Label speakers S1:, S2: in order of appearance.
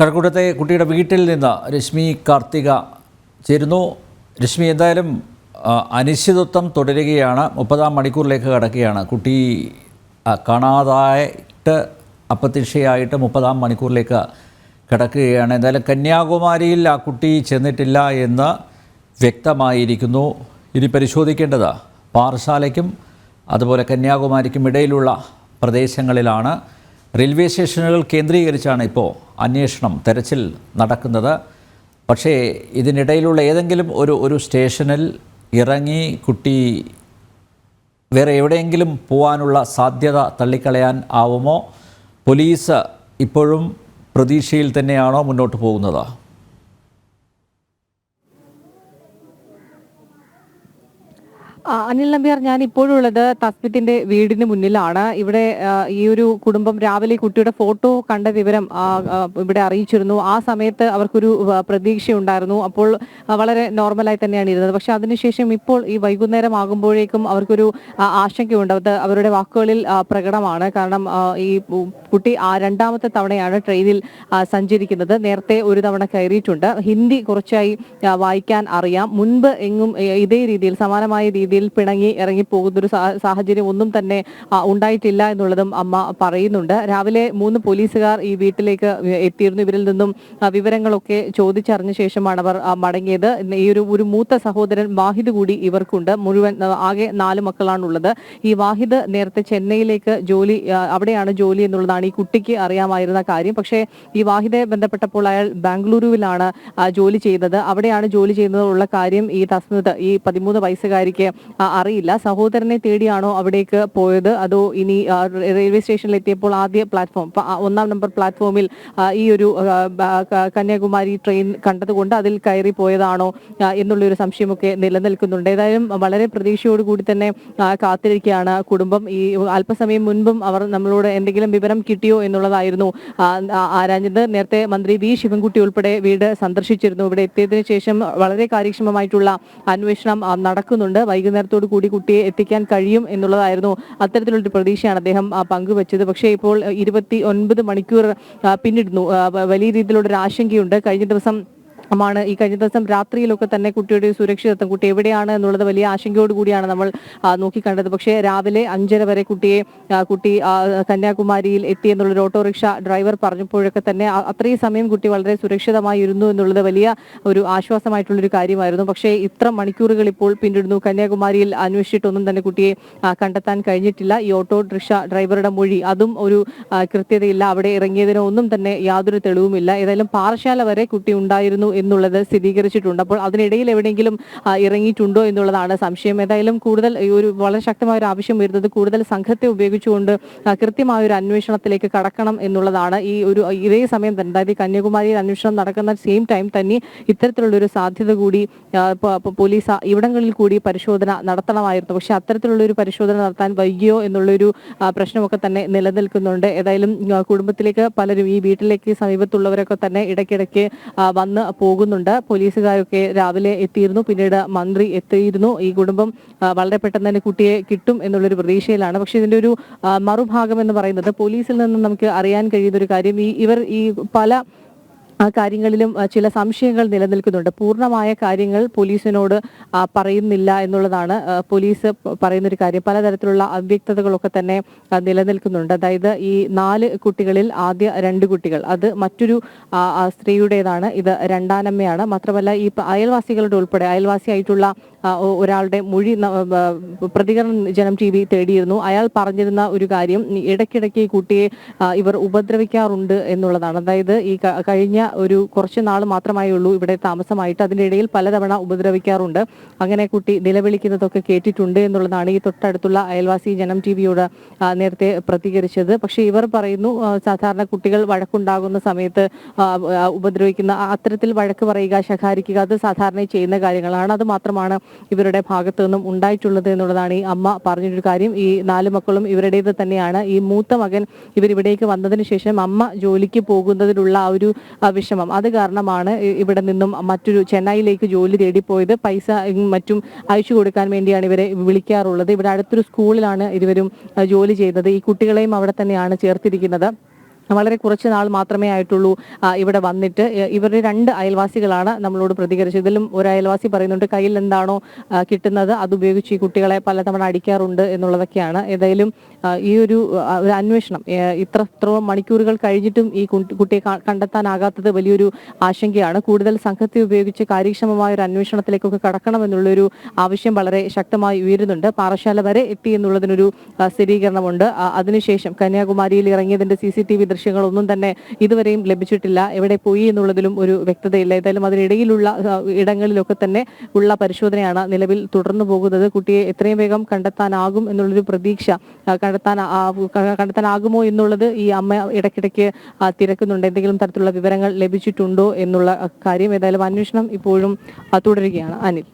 S1: കഴക്കൂട്ടത്തെ കുട്ടിയുടെ വീട്ടിൽ നിന്ന് രശ്മി കാർത്തിക ചേരുന്നു. രശ്മി എന്തായാലും അനിശ്ചിതത്വം തുടരുകയാണ്. മുപ്പതാം മണിക്കൂറിലേക്ക് കടക്കുകയാണ്. കുട്ടി കാണാതായിട്ട് അപ്രത്യക്ഷയായിട്ട് മുപ്പതാം മണിക്കൂറിലേക്ക് കിടക്കുകയാണ്. എന്തായാലും കന്യാകുമാരിയിൽ ആ കുട്ടി ചെന്നിട്ടില്ല എന്ന് വ്യക്തമായിരിക്കുന്നു. ഇനി പരിശോധിക്കേണ്ടത് പാറശാലയ്ക്കും അതുപോലെ കന്യാകുമാരിക്കും ഇടയിലുള്ള പ്രദേശങ്ങളിലാണ് റെയിൽവേ സ്റ്റേഷനുകൾ കേന്ദ്രീകരിച്ചാണ് ഇപ്പോൾ അന്വേഷണം തെരച്ചിൽ നടക്കുന്നത്. പക്ഷേ ഇതിനിടയിലുള്ള ഏതെങ്കിലും ഒരു ഒരു സ്റ്റേഷനിൽ ഇറങ്ങി കുട്ടി വേറെ എവിടെയെങ്കിലും പോകാനുള്ള സാധ്യത തള്ളിക്കളയാൻ ആവുമോ? പോലീസ് ഇപ്പോഴും പ്രതീക്ഷയിൽ തന്നെയാണോ മുന്നോട്ട് പോകുന്നത്?
S2: അനിൽ നമ്പ്യാർ ഞാൻ ഇപ്പോഴുള്ളത് തസ്മിത്തിന്റെ വീടിന് മുന്നിലാണ്. ഇവിടെ ഈ ഒരു കുടുംബം രാവിലെ കുട്ടിയുടെ ഫോട്ടോ കണ്ട വിവരം ഇവിടെ അറിയിച്ചിരുന്നു. ആ സമയത്ത് അവർക്കൊരു പ്രതീക്ഷയുണ്ടായിരുന്നു. അപ്പോൾ വളരെ നോർമലായി തന്നെയാണ് ഇരുന്നത്. പക്ഷെ അതിനുശേഷം ഇപ്പോൾ ഈ വൈകുന്നേരം ആകുമ്പോഴേക്കും അവർക്കൊരു ആശങ്കയുണ്ട്. അത് അവരുടെ വാക്കുകളിൽ പ്രകടമാണ്. കാരണം ഈ കുട്ടി ആ രണ്ടാമത്തെ തവണയാണ് ട്രെയിനിൽ സഞ്ചരിക്കുന്നത്. നേരത്തെ ഒരു തവണ കയറിയിട്ടുണ്ട്. ഹിന്ദി കുറച്ചായി വായിക്കാൻ അറിയാം. മുൻപ് എങ്ങും ഇതേ രീതിയിൽ സമാനമായ രീതിയിൽ പിണങ്ങി ഇറങ്ങി പോകുന്ന ഒരു സാഹചര്യം ഒന്നും തന്നെ ഉണ്ടായിട്ടില്ല എന്നുള്ളതും അമ്മ പറയുന്നുണ്ട്. രാവിലെ മൂന്ന് പോലീസുകാർ ഈ വീട്ടിലേക്ക് എത്തിയിരുന്നു. ഇവരിൽ നിന്നും വിവരങ്ങളൊക്കെ ചോദിച്ചറിഞ്ഞ ശേഷമാണ് അവർ മടങ്ങിയത്. ഈ ഒരു ഒരു മൂത്ത സഹോദരൻ വാഹിദ് കൂടി ഇവർക്കുണ്ട്. മുഴുവൻ ആകെ നാല് മക്കളാണുള്ളത്. ഈ വാഹിദ് നേരത്തെ ചെന്നൈയിലേക്ക് ജോലി അവിടെയാണ് ജോലി എന്നുള്ളതാണ് ഈ കുട്ടിക്ക് അറിയാമായിരുന്ന കാര്യം. പക്ഷേ ഈ വാഹിദെ ബന്ധപ്പെട്ടപ്പോൾ അയാൾ ബാംഗ്ലൂരുവിലാണ് ജോലി ചെയ്തത്. അവിടെയാണ് ജോലി ചെയ്യുന്നതുള്ള കാര്യം ഈ തസ്മിത് ഈ പതിമൂന്ന് വയസ്സുകാരിക്ക് അറിയില്ല. സഹോദരനെ തേടിയാണോ അവിടേക്ക് പോയത്? അതോ ഇനി റെയിൽവേ സ്റ്റേഷനിൽ എത്തിയപ്പോൾ ആദ്യ പ്ലാറ്റ്ഫോം ഒന്നാം നമ്പർ പ്ലാറ്റ്ഫോമിൽ ഈ ഒരു കന്യാകുമാരി ട്രെയിൻ കണ്ടതുകൊണ്ട് അതിൽ കയറി പോയതാണോ എന്നുള്ളൊരു സംശയമൊക്കെ നിലനിൽക്കുന്നുണ്ട്. ഏതായാലും വളരെ പ്രതീക്ഷയോടുകൂടി തന്നെ കാത്തിരിക്കുകയാണ് കുടുംബം. ഈ അല്പസമയം മുൻപും അവർ നമ്മളോട് എന്തെങ്കിലും വിവരം കിട്ടിയോ എന്നുള്ളതായിരുന്നു ആരാഞ്ഞത്. നേരത്തെ മന്ത്രി വി. ശിവൻകുട്ടി ഉൾപ്പെടെ വീട് സന്ദർശിച്ചിരുന്നു. ഇവിടെ എത്തിയതിനു ശേഷം വളരെ കാര്യക്ഷമമായിട്ടുള്ള അന്വേഷണം നടക്കുന്നുണ്ട്. നടക്കുന്നുണ്ട് വൈകുന്നേരത്തോടു കൂടി കുട്ടിയെ എത്തിക്കാൻ കഴിയും എന്നുള്ളതായിരുന്നു അത്തരത്തിലുള്ളൊരു പ്രതീക്ഷയാണ് അദ്ദേഹം പങ്കുവച്ചത്. പക്ഷേ ഇപ്പോൾ ഇരുപത്തി ഒൻപത് മണിക്കൂർ പിന്നിടുന്നു. വലിയ രീതിയിലുള്ള ഒരു ആശങ്കയുണ്ട്. കഴിഞ്ഞ ദിവസം മാണ് ഈ കഴിഞ്ഞ ദിവസം രാത്രിയിലൊക്കെ തന്നെ കുട്ടിയുടെ സുരക്ഷിതത്വം കുട്ടി എവിടെയാണ് എന്നുള്ളത് വലിയ ആശങ്കയോട് കൂടിയാണ് നമ്മൾ നോക്കി നോക്കിക്കണ്ടത്. പക്ഷേ രാവിലെ അഞ്ചര വരെ കുട്ടിയെ കുട്ടി കന്യാകുമാരിയിൽ എത്തി എന്നുള്ളൊരു ഓട്ടോറിക്ഷ ഡ്രൈവർ പറഞ്ഞപ്പോഴൊക്കെ തന്നെ അത്രയും സമയം കുട്ടി വളരെ സുരക്ഷിതമായി ഇരുന്നു എന്നുള്ളത് വലിയ ഒരു ആശ്വാസമായിട്ടുള്ളൊരു കാര്യമായിരുന്നു. പക്ഷേ ഇത്ര മണിക്കൂറുകൾ ഇപ്പോൾ പിന്നിടുന്നു. കന്യാകുമാരിയിൽ അന്വേഷിച്ചിട്ടൊന്നും തന്നെ കുട്ടിയെ കണ്ടെത്താൻ കഴിഞ്ഞിട്ടില്ല. ഈ ഓട്ടോറിക്ഷ ഡ്രൈവറുടെ മൊഴി അതും ഒരു കൃത്യതയില്ല. അവിടെ ഇറങ്ങിയതിനോ ഒന്നും തന്നെ യാതൊരു തെളിവുമില്ല. ഏതായാലും പാറശാല വരെ കുട്ടി ഉണ്ടായിരുന്നു എന്നുള്ളത് സ്ഥിരീകരിച്ചിട്ടുണ്ട്. അപ്പോൾ അതിനിടയിൽ എവിടെയെങ്കിലും ഇറങ്ങിയിട്ടുണ്ടോ എന്നുള്ളതാണ് സംശയം. ഏതായാലും കൂടുതൽ ഒരു വളരെ ശക്തമായ ഒരു ആവശ്യം വരുന്നത് കൂടുതൽ സംഘത്തെ ഉപയോഗിച്ചുകൊണ്ട് കൃത്യമായ ഒരു അന്വേഷണത്തിലേക്ക് കടക്കണം എന്നുള്ളതാണ് ഈ ഒരു ഇതേ സമയം തന്നെ. അതായത് കന്യാകുമാരിയിൽ അന്വേഷണം നടക്കുന്ന സെയിം ടൈം തന്നെ ഇത്തരത്തിലുള്ള ഒരു സാധ്യത കൂടി പ- പ- പോലീസ് ഇവിടങ്ങളിൽ കൂടി പരിശോധന നടത്തണമായിരുന്നു. പക്ഷെ അത്തരത്തിലുള്ള ഒരു പരിശോധന നടത്താൻ വൈകിയോ എന്നുള്ളൊരു പ്രശ്നമൊക്കെ തന്നെ നിലനിൽക്കുന്നുണ്ട്. ഏതായാലും കുടുംബത്തിലേക്ക് പലരും ഈ വീട്ടിലേക്ക് സമീപത്തുള്ളവരൊക്കെ തന്നെ ഇടയ്ക്കിടയ്ക്ക് വന്ന് വന്ന് പോകുന്നുണ്ട്. പോലീസുകാരൊക്കെ രാവിലെ എത്തിയിരുന്നു. പിന്നീട് മന്ത്രി എത്തിയിരുന്നു. ഈ കുടുംബം വളരെ പെട്ടെന്ന് തന്നെ കുട്ടിയെ കിട്ടും എന്നുള്ളൊരു പ്രതീക്ഷയിലാണ്. പക്ഷെ ഇതിന്റെ ഒരു മറുഭാഗം എന്ന് പറയുന്നത് പോലീസിൽ നിന്ന് നമുക്ക് അറിയാൻ കഴിയുന്ന ഒരു കാര്യം ഈ ഇവർ ഈ പല ആ കാര്യങ്ങളിലും ചില സംശയങ്ങൾ നിലനിൽക്കുന്നുണ്ട്. പൂർണമായ കാര്യങ്ങൾ പോലീസിനോട് പറയുന്നില്ല എന്നുള്ളതാണ് പോലീസ് പറയുന്നൊരു കാര്യം. പലതരത്തിലുള്ള അവ്യക്തതകളൊക്കെ തന്നെ നിലനിൽക്കുന്നുണ്ട്. അതായത് ഈ നാല് കുട്ടികളിൽ ആദ്യ രണ്ട് കുട്ടികൾ. അത് മറ്റൊരു സ്ത്രീയുടേതാണ്. ഇത് രണ്ടാനമ്മയാണ്. മാത്രമല്ല ഈ അയൽവാസികളുടെ ഉൾപ്പെടെ അയൽവാസിയായിട്ടുള്ള ഒരാളുടെ മൊഴി പ്രതികരണ ജനം ടി വി തേടിയിരുന്നു. അയാൾ പറഞ്ഞിരുന്ന ഒരു കാര്യം ഇടയ്ക്കിടയ്ക്ക് ഈ കുട്ടിയെ ഇവർ ഉപദ്രവിക്കാറുണ്ട് എന്നുള്ളതാണ്. അതായത് ഈ കഴിഞ്ഞ ഒരു കുറച്ച് നാൾ മാത്രമേ ഉള്ളൂ ഇവിടെ താമസമായിട്ട്. അതിന്റെ ഇടയിൽ പലതവണ ഉപദ്രവിക്കാറുണ്ട്. അങ്ങനെ കുട്ടി നിലവിളിക്കുന്നതൊക്കെ കേട്ടിട്ടുണ്ട് എന്നുള്ളതാണ് ഈ തൊട്ടടുത്തുള്ള അയൽവാസി ജനം ടി വിയോട് നേരത്തെ പ്രതികരിച്ചത്. പക്ഷേ ഇവർ പറയുന്നു സാധാരണ കുട്ടികൾ വഴക്കുണ്ടാകുന്ന സമയത്ത് ഉപദ്രവിക്കുന്ന അത്തരത്തിൽ വഴക്ക് പറയുക ശകാരിക്കുക അത് സാധാരണ ചെയ്യുന്ന കാര്യങ്ങളാണ്. അത് മാത്രമാണ് ഇവരുടെ ഭാഗത്തു നിന്നും ഉണ്ടായിട്ടുള്ളത് എന്നുള്ളതാണ് ഈ അമ്മ പറഞ്ഞൊരു കാര്യം. ഈ നാല് മക്കളും ഇവരുടേത് തന്നെയാണ്. ഈ മൂത്ത മകൻ ഇവരിവിടേക്ക് വന്നതിന് ശേഷം അമ്മ ജോലിക്ക് പോകുന്നതിലുള്ള ആ ഒരു വിഷമം. അത് കാരണമാണ് ഇവിടെ നിന്നും മറ്റൊരു ചെന്നൈയിലേക്ക് ജോലി തേടിപ്പോയത്. പൈസ മറ്റും അയച്ചു കൊടുക്കാൻ വേണ്ടിയാണ് ഇവരെ വിളിക്കാറുള്ളത്. ഇവിടെ അടുത്തൊരു സ്കൂളിലാണ് ഇരുവരും ജോലി ചെയ്തത്. ഈ കുട്ടികളെയും അവിടെ തന്നെയാണ് ചേർത്തിരിക്കുന്നത്. വളരെ കുറച്ച് നാൾ മാത്രമേ ആയിട്ടുള്ളൂ ഇവിടെ വന്നിട്ട്. ഇവരുടെ രണ്ട് അയൽവാസികളാണ് നമ്മളോട് പ്രതികരിച്ചത്. ഇതിലും ഒരു അയൽവാസി പറയുന്നുണ്ട് കയ്യിൽ എന്താണോ കിട്ടുന്നത് അതുപയോഗിച്ച് ഈ കുട്ടികളെ പലതവണ അടിക്കാറുണ്ട് എന്നുള്ളതൊക്കെയാണ്. ഏതായാലും ഈ ഒരു ഒരു അന്വേഷണം ഇത്ര മണിക്കൂറുകൾ കഴിഞ്ഞിട്ടും ഈ കുട്ടി- കുട്ടിയെ കണ്ടെത്താനാകാത്തത് വലിയൊരു ആശങ്കയാണ്. കൂടുതൽ സംഘത്തെ ഉപയോഗിച്ച് കാര്യക്ഷമമായ ഒരു അന്വേഷണത്തിലേക്കൊക്കെ കടക്കണമെന്നുള്ളൊരു ആവശ്യം വളരെ ശക്തമായി ഉയരുന്നുണ്ട്. പാറശാല വരെ എത്തി എന്നുള്ളതിനൊരു സ്ഥിരീകരണമുണ്ട്. അതിനുശേഷം കന്യാകുമാരിയിൽ ഇറങ്ങിയതിന്റെ സി സി ടി വി ദൃശ്യങ്ങളൊന്നും തന്നെ ഇതുവരെയും ലഭിച്ചിട്ടില്ല. എവിടെ പോയി എന്നുള്ളതിലും ഒരു വ്യക്തതയില്ല. ഏതായാലും അതിനിടയിലുള്ള ഇടങ്ങളിലൊക്കെ തന്നെ ഉള്ള പരിശോധനയാണ് നിലവിൽ തുടർന്നു പോകുന്നത്. കുട്ടിയെ എത്രയും വേഗം കണ്ടെത്താനാകും എന്നുള്ളൊരു പ്രതീക്ഷ കണ്ടെത്താൻ കണ്ടെത്താനാകുമോ എന്നുള്ളത് ഈ അമ്മ ഇടയ്ക്കിടയ്ക്ക് തിരക്കുന്നുണ്ട്. എന്തെങ്കിലും തരത്തിലുള്ള വിവരങ്ങൾ ലഭിച്ചിട്ടുണ്ടോ എന്നുള്ള കാര്യം ഏതായാലും അന്വേഷണം ഇപ്പോഴും തുടരുകയാണ്. അനിൽ.